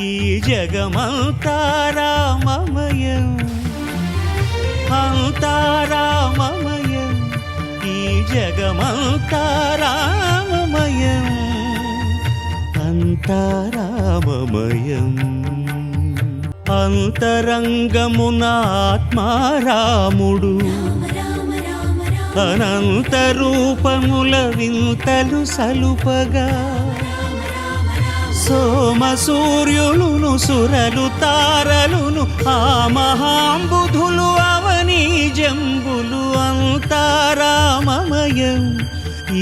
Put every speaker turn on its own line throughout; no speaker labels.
జగమంతారామమయం అంతారామమయం ఈ జగమంతారామమయం అంతారామమయం ఈ జగమంతారామమయం అంతారామమయం అంతరంగమున ఆత్మారాముడు అనంత రూపముల వింతలు సలుపగా. సో సోమ సూర్యులును సురలు తారలును ఆ మహాంబుధులు అవని జంబులు అంతారామమయం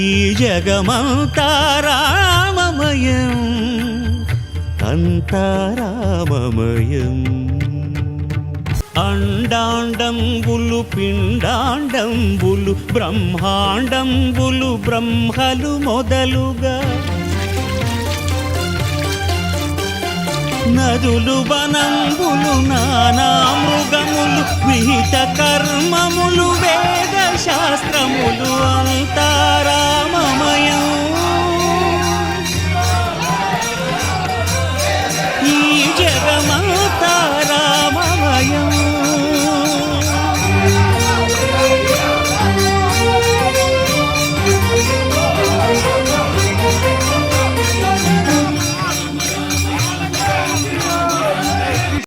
ఈ జగమంతారామమయం అంతారామమయం అండాండంబులు పిండాండంబులు బ్రహ్మాండంబులు బ్రహ్మలు మొదలుగా నదులు వనంబులు నానా మృగములు విహిత కర్మములు.